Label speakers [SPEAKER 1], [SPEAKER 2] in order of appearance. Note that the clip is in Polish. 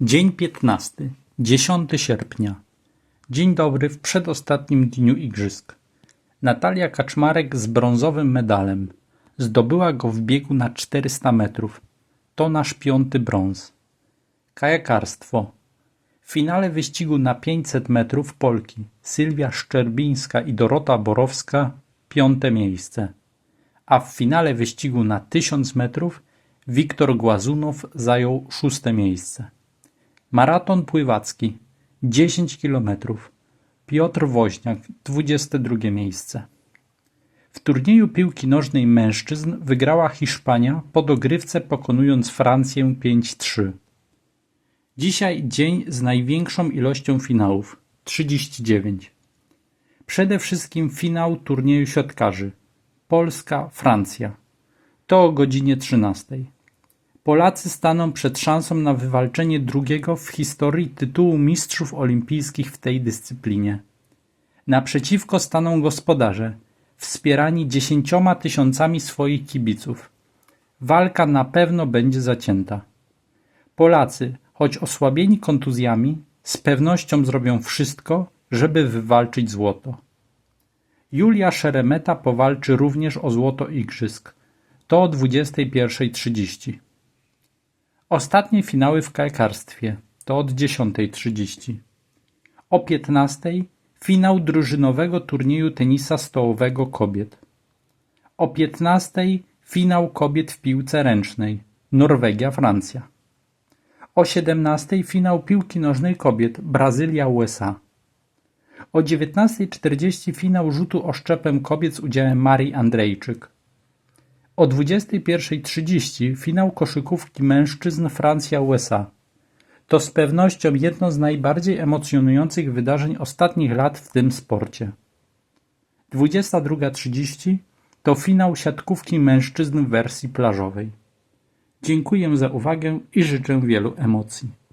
[SPEAKER 1] Dzień piętnasty, 10 sierpnia. Dzień dobry w przedostatnim dniu igrzysk. Natalia Kaczmarek z brązowym medalem. Zdobyła go w biegu na 400 metrów. To nasz piąty brąz. Kajakarstwo. W finale wyścigu na 500 metrów Polki Sylwia Szczerbińska i Dorota Borowska piąte miejsce. A w finale wyścigu na 1000 metrów Wiktor Głazunow zajął szóste miejsce. Maraton pływacki 10 km. Piotr Woźniak 22 miejsce. W turnieju piłki nożnej mężczyzn wygrała Hiszpania po dogrywce pokonując Francję 5-3. Dzisiaj dzień z największą ilością finałów 39. Przede wszystkim finał turnieju siatkarzy Polska-Francja. To o godzinie 13. Polacy staną przed szansą na wywalczenie drugiego w historii tytułu mistrzów olimpijskich w tej dyscyplinie. Naprzeciwko staną gospodarze, wspierani dziesięcioma tysiącami swoich kibiców. Walka na pewno będzie zacięta. Polacy, choć osłabieni kontuzjami, z pewnością zrobią wszystko, żeby wywalczyć złoto. Julia Szeremeta powalczy również o złoto igrzysk. To o 21.30. Ostatnie finały w kajakarstwie to od 10.30. O 15.00 finał drużynowego turnieju tenisa stołowego kobiet. O 15.00 finał kobiet w piłce ręcznej Norwegia-Francja. O 17.00 finał piłki nożnej kobiet Brazylia-USA. O 19.40 finał rzutu oszczepem kobiet z udziałem Marii Andrejczyk. O 21.30 finał koszykówki mężczyzn Francja-USA. To z pewnością jedno z najbardziej emocjonujących wydarzeń ostatnich lat w tym sporcie. 22.30 to finał siatkówki mężczyzn w wersji plażowej. Dziękuję za uwagę i życzę wielu emocji.